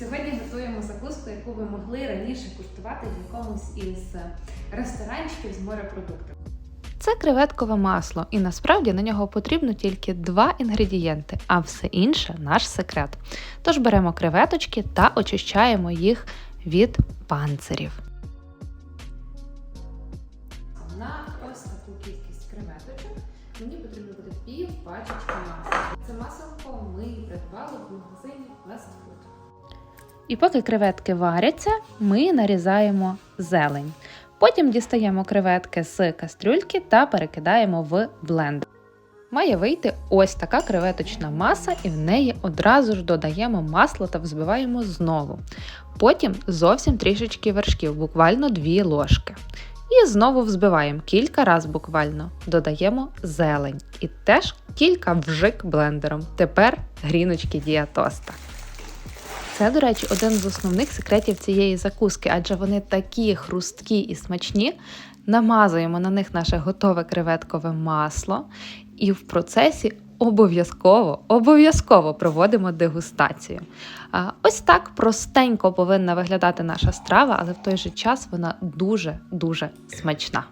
Сьогодні готуємо закуску, яку ви могли раніше куштувати в якомусь із ресторанчиків з морепродуктами. Це креветкове масло, і насправді на нього потрібно тільки два інгредієнти, а все інше наш секрет. Тож беремо креветочки та очищаємо їх від панцирів. На ось таку кількість креветочок мені потрібно буде пів пачечки масла. Це масло ми придбали в магазині Fast Food. І поки креветки варяться, ми нарізаємо зелень. Потім дістаємо креветки з кастрюльки та перекидаємо в блендер. Має вийти ось така креветочна маса, і в неї одразу ж додаємо масло та взбиваємо знову. Потім зовсім трішечки вершків, буквально 2 ложки. І знову взбиваємо кілька разів буквально. Додаємо зелень і теж кілька вжик блендером. Тепер гріночки діатоста. Це, до речі, один з основних секретів цієї закуски, адже вони такі хрусткі і смачні. Намазуємо на них наше готове креветкове масло, і в процесі обов'язково обов'язково проводимо дегустацію. Ось так простенько повинна виглядати наша страва, але в той же час вона дуже дуже смачна.